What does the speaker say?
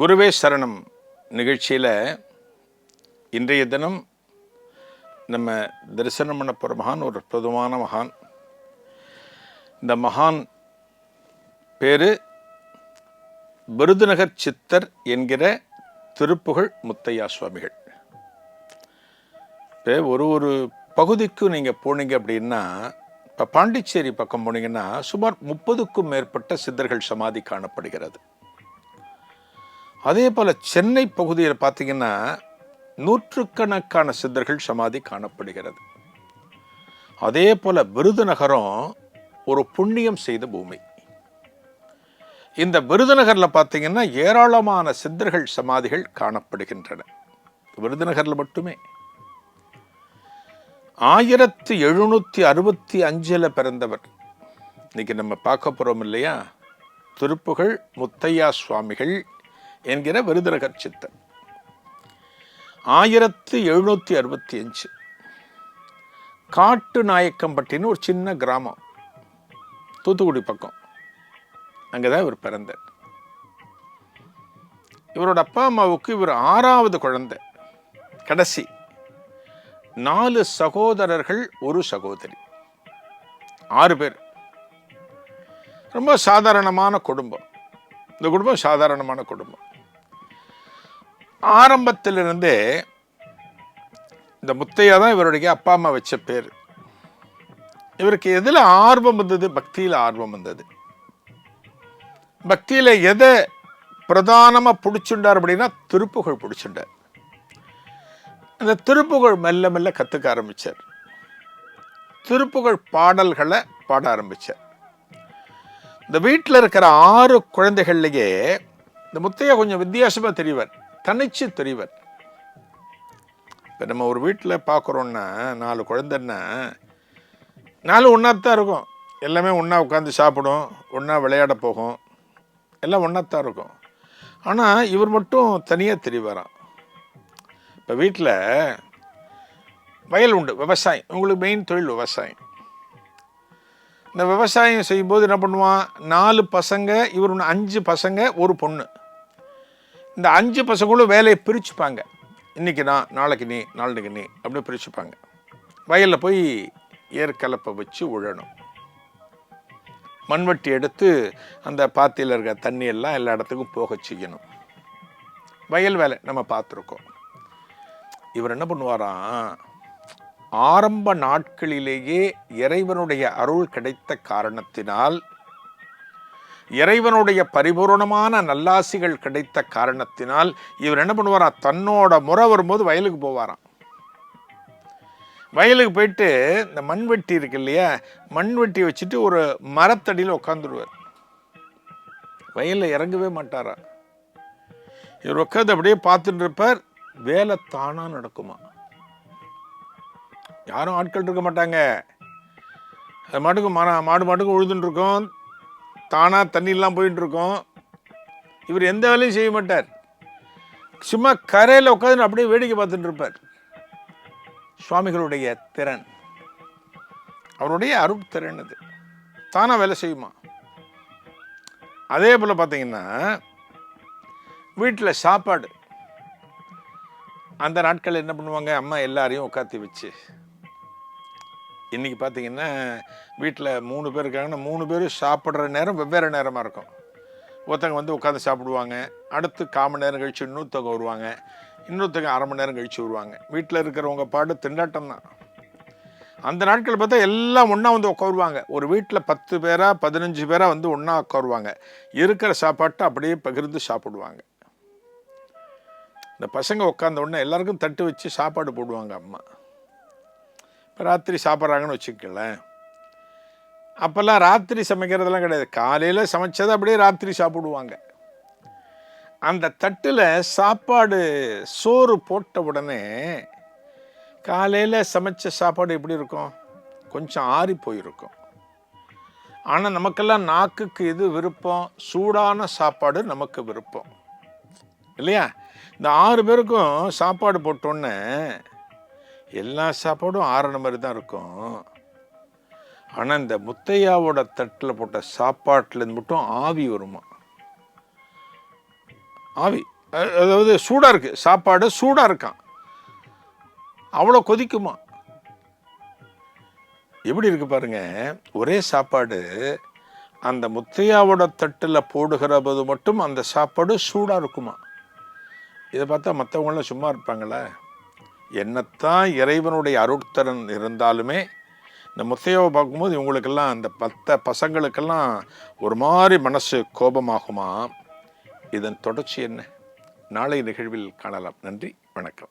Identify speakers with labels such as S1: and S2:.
S1: குருவே சரணம். நிகழ்ச்சியில் இன்றைய தினம் நம்ம தரிசனம் பண்ண போகிற மகான் ஒரு அற்புதமான மகான். இந்த மகான் பேர் விருதுநகர் சித்தர் என்கிற திருப்புகழ் முத்தையா சுவாமிகள். இப்போ ஒரு ஒரு பகுதிக்கும் நீங்கள் போனீங்க அப்படின்னா இப்போ பாண்டிச்சேரி பக்கம் போனீங்கன்னா சுமார் முப்பதுக்கும் மேற்பட்ட சித்தர்கள் சமாதி காணப்படுகிறது. அதே போல் சென்னை பகுதியில் பார்த்தீங்கன்னா நூற்றுக்கணக்கான சித்தர்கள் சமாதி காணப்படுகிறது. அதே போல் விருதுநகரம் ஒரு புண்ணியம் செய்த பூமி. இந்த விருதுநகரில் பார்த்தீங்கன்னா ஏராளமான சித்தர்கள் சமாதிகள் காணப்படுகின்றன. விருதுநகரில் மட்டுமே. ஆயிரத்தி எழுநூற்றி அறுபத்தி அஞ்சில் பிறந்தவர். இன்னைக்கு நம்ம பார்க்க போகிறோம் இல்லையா? திருப்புகழ் முத்தையா சுவாமிகள் என்கிற விருதுநகர் சித்தன். ஆயிரத்தி எழுநூற்றி அறுபத்தி அஞ்சு காட்டு நாயக்கம்பட்டின்னு ஒரு சின்ன கிராமம். தூத்துக்குடி பக்கம். அங்கே தான் இவர் பிறந்தார். இவரோட அப்பா அம்மாவுக்கு இவர் ஆறாவது குழந்தை. கடைசி. நாலு சகோதரர்கள் ஒரு சகோதரி. ஆறு பேர். ரொம்ப சாதாரணமான குடும்பம். இந்த குடும்பம் சாதாரணமான குடும்பம். ஆரம்பத்திலிருந்தே இந்த முத்தையா தான் இவருடைய அப்பா அம்மா வச்ச பேர். இவருக்கு எதில் ஆர்வம் வந்தது? பக்தியில் ஆர்வம் வந்தது. பக்தியில் எதை பிரதானமாக பிடிச்சுண்டார் அப்படின்னா திருப்புகழ் பிடிச்சுண்டார். அந்த திருப்புகழ் மெல்ல மெல்ல கற்றுக்க ஆரம்பித்தார் திருப்புகழ் பாடல்களை பாட ஆரம்பித்தார் இந்த வீட்டில் இருக்கிற ஆறு குழந்தைகள்லையே இந்த முத்தையா கொஞ்சம் வித்தியாசமாக தெரிவார். தனிச்சு தெரிவர். இப்போ நம்ம ஒரு வீட்டில் பார்க்குறோன்னா நாலு குழந்தைன்னா நாலு ஒன்றா தான் இருக்கும். எல்லாமே ஒன்றா உட்காந்து சாப்பிடும் ஒன்றா விளையாட போகும். எல்லாம் ஒன்றா தான் இருக்கும். ஆனால் இவர் மட்டும் தனியாக தெரியவரான் இப்போ வீட்டில் வயல் உண்டு விவசாயம். உங்களுக்கு மெயின் தொழில் விவசாயம். இந்த விவசாயம் செய்யும்போது என்ன பண்ணுவான்? நாலு பசங்க இவர் ஒன்று அஞ்சு பசங்க ஒரு பொண்ணு. இந்த அஞ்சு பசங்களும் வேலையை பிரிச்சுப்பாங்க. இன்றைக்கி நான் நாளைக்கு நீ நாளைக்கு நீ அப்படின்னு பிரிச்சுப்பாங்க. வயலில் போய் ஏற்கலப்பை வச்சு உழணும். மண்வெட்டி எடுத்து அந்த பாத்தியில் இருக்க தண்ணியெல்லாம் எல்லா இடத்துக்கும் போக செய்யணும் வயல் வேலை நம்ம பார்த்துருக்கோம். இவர் என்ன பண்ணுவாராம் ஆரம்ப நாட்களிலேயே இறைவனுடைய அருள் கிடைத்த காரணத்தினால் இறைவனுடைய பரிபூரணமான நல்லாசிகள் கிடைத்த காரணத்தினால் இவர் என்ன பண்ணுவாரா? தன்னோட முறை வரும்போது வயலுக்கு போவாராம். வயலுக்கு போயிட்டு இந்த மண்வெட்டி இருக்கு இல்லையா? மண்வெட்டி வச்சுட்டு ஒரு மரத்தடியில் உட்காந்துருவார் வயலில் இறங்கவே மாட்டாரா? இவர் உட்காந்து அப்படியே பார்த்துட்டு இருப்பார். வேலை தானாக நடக்குமா? யாரும் ஆட்கள் இருக்க மாட்டாங்க. அது மாட்டுக்கு மர மாடு மாட்டுக்கு உழுதுன்னு இருக்கும். தானாக தண்ணியெல்லாம் போயிட்டு இருக்கும் இவர் எந்த வேலையும் செய்ய மாட்டார். சும்மா கரையில் உட்காந்து அப்படியே வேடிக்கை பார்த்துட்டு இருப்பார். சுவாமிகளுடைய திறன். அவருடைய அருட்திறன் அது. தானாக வேலை செய்யுமா? அதே போல் பார்த்தீங்கன்னா வீட்டில் சாப்பாடு. அந்த நாட்கள் என்ன பண்ணுவாங்க? அம்மா எல்லாரையும் உட்காத்தி வச்சு இன்றைக்கி பார்த்தீங்கன்னா வீட்டில் மூணு பேர் இருக்காங்கன்னா மூணு பேரும் சாப்பிட்ற நேரம் வெவ்வேறு நேரமாக இருக்கும். ஒருத்தங்க வந்து உட்காந்து சாப்பிடுவாங்க. அடுத்து கால் மணி நேரம் கழித்து இன்னொருத்தவங்க வருவாங்க. இன்னொருத்தங்க அரை மணி நேரம் கழித்து வருவாங்க. வீட்டில் இருக்கிறவங்க பாடு திண்டாட்டம் தான். அந்த நாட்கள் பார்த்தா எல்லாம் ஒன்றா வந்து உட்காருவாங்க. ஒரு வீட்டில் பத்து பேராக பதினஞ்சு பேராக வந்து ஒன்றா உட்காருவாங்க. இருக்கிற சாப்பாட்டை அப்படியே பகிர்ந்து சாப்பிடுவாங்க. இந்த பசங்க உட்காந்த உடனே எல்லாருக்கும் தட்டு வச்சு சாப்பாடு போடுவாங்க அம்மா. இப்போ ராத்திரி சாப்பிட்றாங்கன்னு வச்சுக்கலேன் அப்போல்லாம் ராத்திரி சமைக்கிறதெல்லாம் கிடையாது. காலையில் சமைச்சதை அப்படியே ராத்திரி சாப்பிடுவாங்க. அந்த தட்டில் சாப்பாடு சோறு போட்ட உடனே காலையில் சமைச்ச சாப்பாடு எப்படி இருக்கும்? கொஞ்சம் ஆறி போயிருக்கும். ஆனால் நமக்கெல்லாம் நாக்குக்கு இது விருப்பம்? சூடான சாப்பாடு நமக்கு விருப்பம். இல்லையா? இந்த ஆறு பேருக்கும் சாப்பாடு போட்டோன்னே எல்லா சாப்பாடும் ஆறுன மாதிரி தான் இருக்கும். ஆனால் இந்த முத்தையாவோட தட்டில் போட்ட சாப்பாட்டிலேருந்து மட்டும் ஆவி வருமா? ஆவி. அதாவது சூடாக இருக்குது சாப்பாடு சூடாக இருக்கான். அவ்வளோ கொதிக்குமா? எப்படி இருக்கு பாருங்க. ஒரே சாப்பாடு அந்த முத்தையாவோட தட்டில் போடுகிற போது மட்டும் அந்த சாப்பாடு சூடாக இருக்குமா? இதை பார்த்தா மற்றவங்களாம் சும்மா இருப்பாங்களே? என்னத்தான் இறைவனுடைய அருட்தரன் இருந்தாலுமே இந்த முத்தையாவை பார்க்கும்போது இவங்களுக்கெல்லாம் அந்த பத்த பசங்களுக்கெல்லாம் ஒரு மாதிரி மனசு கோபமாகுமா? இதன் தொடர்ச்சி என்ன? நாளை நிகழ்வில் காணலாம். நன்றி வணக்கம்.